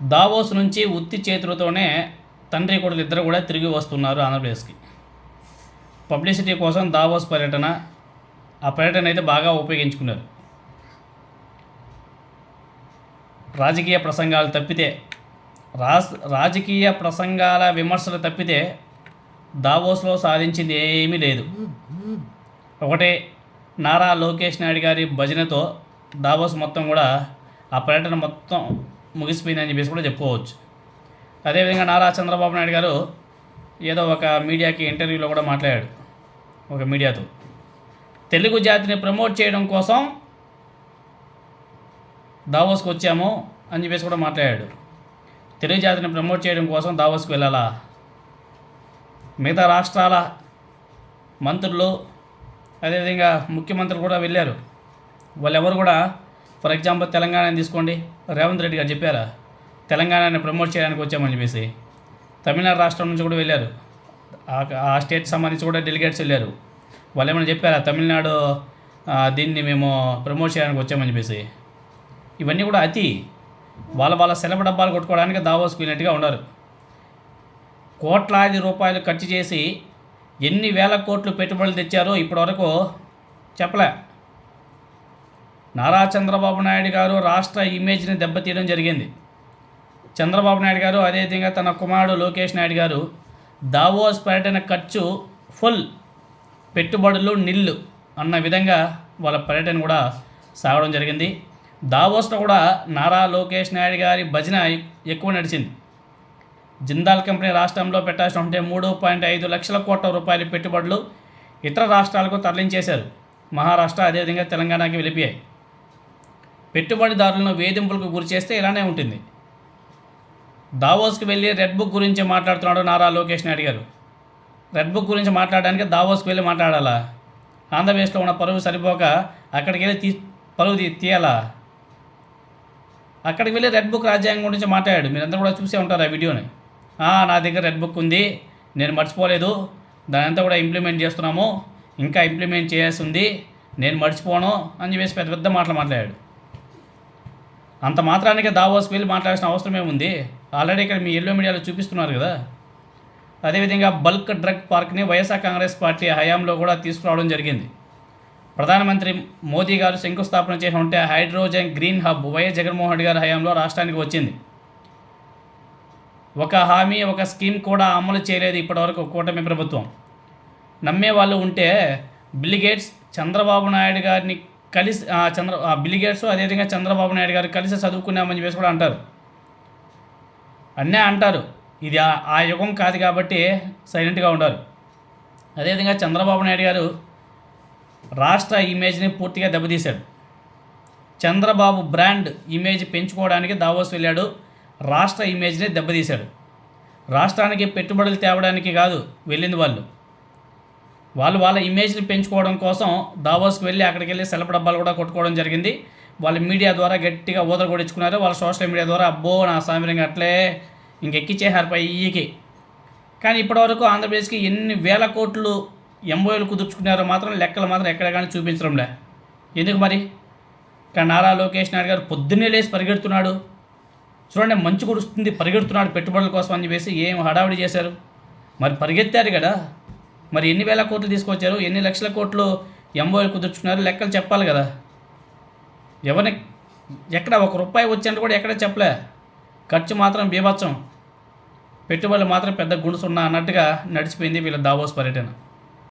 Davos నుంచి ఉత్తి చేతులతోనే తండ్రి కొడుకులు ఇద్దరు కూడా తిరిగి వస్తున్నారు ఆంధ్రప్రదేశ్కి. పబ్లిసిటీ కోసం దావోస్ పర్యటన ఆ పర్యటన అయితే బాగా ఉపయోగించుకున్నారు. రాజకీయ ప్రసంగాలు తప్పితే రాస్ రాజకీయ ప్రసంగాల విమర్శలు తప్పితే దావోస్లో సాధించింది ఏమీ లేదు. ఒకటే నారా లోకేష్ నాయుడు గారి భజనతో దావోస్ మొత్తం కూడా ఆ పర్యటన మొత్తం ముగిసిపోయిందని చెప్పేసి కూడా చెప్పుకోవచ్చు. అదేవిధంగా నారా చంద్రబాబు నాయుడు గారు ఏదో ఒక మీడియాకి ఇంటర్వ్యూలో కూడా మాట్లాడాడు ఒక మీడియాతో. తెలుగు జాతిని ప్రమోట్ చేయడం కోసం దావోస్కి వచ్చాము అని చెప్పేసి కూడా మాట్లాడాడు. తెలుగు జాతిని ప్రమోట్ చేయడం కోసం దావోస్కి వెళ్ళాలా? మిగతా రాష్ట్రాల మంత్రులు అదేవిధంగా ముఖ్యమంత్రులు కూడా వెళ్ళారు. వాళ్ళెవరు కూడా ఫర్ ఎగ్జాంపుల్ తెలంగాణని తీసుకోండి. రేవంత్ రెడ్డి గారు చెప్పారా? తెలంగాణని ప్రమోట్ చేయడానికి వచ్చామని చెప్పేసి. తమిళనాడు రాష్ట్రం నుంచి కూడా వెళ్ళారు. ఆ- స్టేట్ సంబంధించి కూడా డెలిగేట్స్ వెళ్ళారు. వాళ్ళు ఏమైనా చెప్పారా? తమిళనాడు దీన్ని మేము ప్రమోట్ చేయడానికి వచ్చామని చెప్పేసి. ఇవన్నీ కూడా అతి వాళ్ళ వాళ్ళ సెలవు డబ్బాలు కొట్టుకోవడానికి దావోస్కి వెళ్ళినట్టుగా ఉన్నారు. కోట్లాది రూపాయలు ఖర్చు చేసి ఎన్ని వేల కోట్లు పెట్టుబడులు తెచ్చారో ఇప్పటివరకు చెప్పలే. నారా చంద్రబాబు నాయుడు గారు రాష్ట్ర ఇమేజ్ని దెబ్బతీయడం జరిగింది. చంద్రబాబు నాయుడు గారు అదేవిధంగా తన కుమారుడు లోకేష్ నాయుడు గారు దావోస్ పర్యటన ఖర్చు ఫుల్ పెట్టుబడులు నిల్లు అన్న విధంగా వాళ్ళ పర్యటన కూడా సాగడం జరిగింది. దావోస్లో కూడా నారా లోకేష్ నాయుడు గారి భజన ఎక్కువ నడిచింది. జిందాల్ కంపెనీ రాష్ట్రంలో పెట్టాల్సిన ఉంటే మూడు పాయింట్ ఐదు లక్షల కోట్ల రూపాయల పెట్టుబడులు ఇతర రాష్ట్రాలకు తరలించేశారు. మహారాష్ట్ర అదేవిధంగా తెలంగాణకి వెళ్ళిపోయాయి. పెట్టుబడిదారులను వేధింపులకు గురి చేస్తే ఇలానే ఉంటుంది. దావోస్కి వెళ్ళి రెడ్ బుక్ గురించి మాట్లాడుతున్నాడు నారా లోకేష్ అడిగారు. రెడ్ బుక్ గురించి మాట్లాడడానికి దావోస్కి వెళ్ళి మాట్లాడాలా? ఆంధ్రప్రదేశ్లో ఉన్న పరువు సరిపోక అక్కడికి వెళ్ళి తీ పరువు తీయాలా? అక్కడికి వెళ్ళి రెడ్ బుక్ రాజ్యాంగం గురించి మాట్లాడాడు. మీరంతా కూడా చూసే ఉంటారు ఆ వీడియోని. నా దగ్గర రెడ్ బుక్ ఉంది. నేను మర్చిపోలేదు. దాని అంతా కూడా ఇంప్లిమెంట్ చేస్తున్నాము. ఇంకా ఇంప్లిమెంట్ చేయాల్సి ఉంది. నేను మర్చిపోను అని చెప్పేసి పెద్ద పెద్ద మాటలు మాట్లాడాడు. అంత మాత్రానికే దావోస్కి వెళ్ళి మాట్లాడాల్సిన అవసరమే ఉంది. ఆల్రెడీ ఇక్కడ మీ ఎల్లో మీడియాలో చూపిస్తున్నారు కదా. అదేవిధంగా బల్క్ డ్రగ్ పార్క్ని వైఎస్ఆర్ కాంగ్రెస్ పార్టీ హయాంలో కూడా తీసుకురావడం జరిగింది. ప్రధానమంత్రి మోదీ గారు శంకుస్థాపన చేసి ఉంటే hydrogen green hub YS Jaganmohan Reddy గారి హయాంలో రాష్ట్రానికి వచ్చింది. ఒక హామీ ఒక స్కీమ్ కూడా అమలు చేయలేదు ఇప్పటివరకు కూటమి ప్రభుత్వం. నమ్మే వాళ్ళు ఉంటే బిల్గేట్స్ చంద్రబాబు నాయుడు గారిని కలిసి ఆ, చంద్ర ఆ, అదేవిధంగా చంద్రబాబు నాయుడు గారు కలిసి చదువుకున్నామని చెప్పేసి కూడా అంటారు. అన్నీ అంటారు. ఇది ఆ- యుగం కాదు కాబట్టి సైలెంట్గా ఉండరు అదేవిధంగా చంద్రబాబు నాయుడు గారు రాష్ట్ర ఇమేజ్ని పూర్తిగా దెబ్బతీశాడు. చంద్రబాబు బ్రాండ్ ఇమేజ్ పెంచుకోవడానికి దావోస్ వెళ్ళాడు. రాష్ట్ర ఇమేజ్ని దెబ్బతీశాడు. రాష్ట్రానికి పెట్టుబడులు తేవడానికి కాదు వెళ్ళింది వాళ్ళు. వాళ్ళు వాళ్ళ ఇమేజ్ని పెంచుకోవడం కోసం దావోస్కి వెళ్ళి అక్కడికి వెళ్ళి సెలవు డబ్బాలు కూడా కొట్టుకోవడం జరిగింది. వాళ్ళ మీడియా ద్వారా గట్టిగా ఊదర కొడించుకున్నారు వాళ్ళ సోషల్ మీడియా ద్వారా అబ్బో నా సామిరంగా అట్లే ఇంకెక్కిచ్చేసారు పై కానీ ఇప్పటివరకు ఆంధ్రప్రదేశ్కి ఎన్ని వేల కోట్లు ఎంబోయలు కుదుర్చుకున్నారో మాత్రం లెక్కలు మాత్రం ఎక్కడ కానీ చూపించడంలే. ఎందుకు మరి? కానీ నారా లోకేష్ నాయుడు గారు పొద్దున్నే లేచి పరిగెడుతున్నాడు. చూడండి మంచి కురుస్తుంది పరిగెడుతున్నాడు పెట్టుబడుల కోసం అని చెప్పేసి ఏం హడావిడి చేశారు. మరి పరిగెత్తారు కదా. మరి ఎన్ని వేల కోట్లు తీసుకొచ్చారు? ఎన్ని లక్షల కోట్లు ఎంబోయలు కుదుర్చుకున్నారు? లెక్కలు చెప్పాలి కదా. ఎవరిని ఎక్కడ ఒక రూపాయి వచ్చినట్టు కూడా ఎక్కడ చెప్పలే. ఖర్చు మాత్రం బీభత్సం. పెట్టుబడులు మాత్రం పెద్ద గుణసున్నా అన్నట్టుగా నడిచిపోయింది వీళ్ళ దావోస్ పర్యటన.